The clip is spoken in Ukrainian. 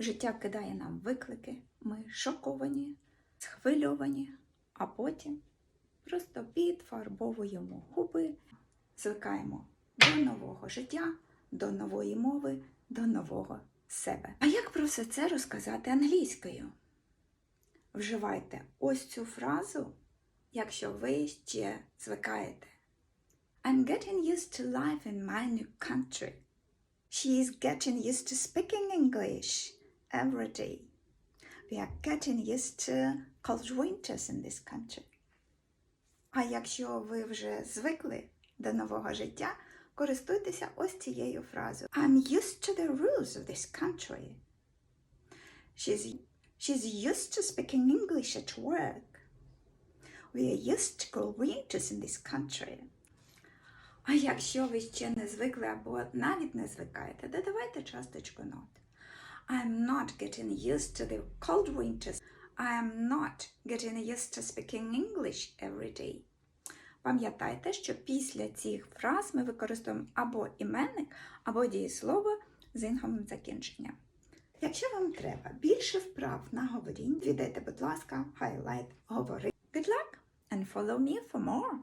Життя кидає нам виклики, ми шоковані, схвильовані, а потім просто підфарбовуємо губи, звикаємо до нового життя, до нової мови, до нового себе. А як про все це розказати англійською? Вживайте ось цю фразу, якщо ви ще звикаєте. I'm getting used to life in my new country. She is getting used to speaking English every day. We are getting used to cold winters in this country. А якщо ви вже звикли до нового життя, користуйтеся ось цією фразою. I'm used to the rules of this country. She's, she's used to speaking English at work. We are used to cold winters in this country. А якщо ви ще не звикли або навіть не звикаєте, додавайте часточку not. I'm not getting used to the cold winters. I am not getting used to speaking English every day. Пам'ятайте, що після цих фраз ми використовуємо або іменник, або дієслово з інговим закінченням. Якщо вам треба більше вправ на говоріння, віддайте, будь ласка, highlight говори. Good luck and follow me for more.